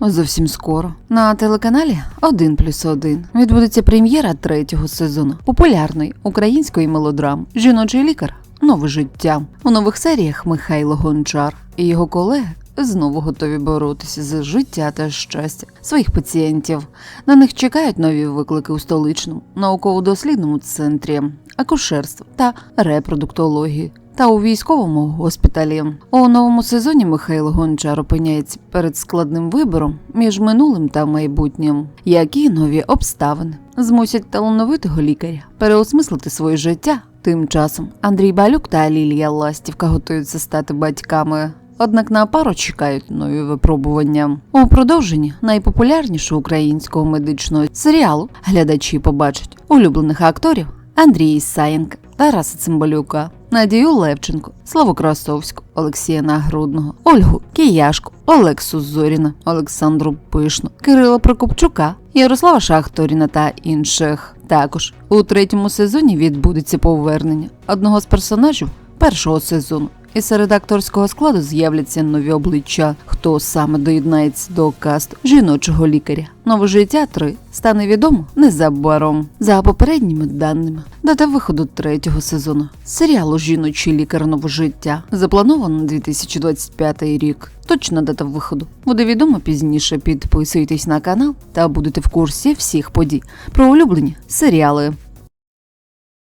Зовсім скоро на телеканалі 1 плюс 1 відбудеться прем'єра третього сезону популярної української мелодрами Жіночий лікар. Нове життя у нових серіях Михайло Гончар і його колеги знову готові боротися за життя та щастя своїх пацієнтів. На них чекають нові виклики у столичному науково-дослідному центрі акушерства та репродуктології. Та у військовому госпіталі у новому сезоні Михайло Гончар опиняється перед складним вибором між минулим та майбутнім. Які нові обставини змусять талановитого лікаря переосмислити своє життя? Тим часом Андрій Балюк та Лілія Ластівка готуються стати батьками. Однак на пару чекають нові випробування. У продовженні найпопулярнішого українського медичного серіалу глядачі побачать улюблених акторів Андрія Ісаєнка, Тараса Цимбалюка, Надію Левченко, Славу Красовську, Олексія Нагрудного, Ольгу Кияшку, Олексу Зоріна, Олександру Пишну, Кирила Прокопчука, Ярослава Шахторіна та інших. Також у третьому сезоні відбудеться повернення одного з персонажів першого сезону. І серед акторського складу з'являться нові обличчя, хто саме доєднається до касту жіночого лікаря. Нове життя 3 стане відомо незабаром. За попередніми даними, дата виходу третього сезону серіалу Жіночий лікар нове життя заплановано на 2025 рік. Точна дата виходу буде відома пізніше. Підписуйтесь на канал та будете в курсі всіх подій про улюблені серіали.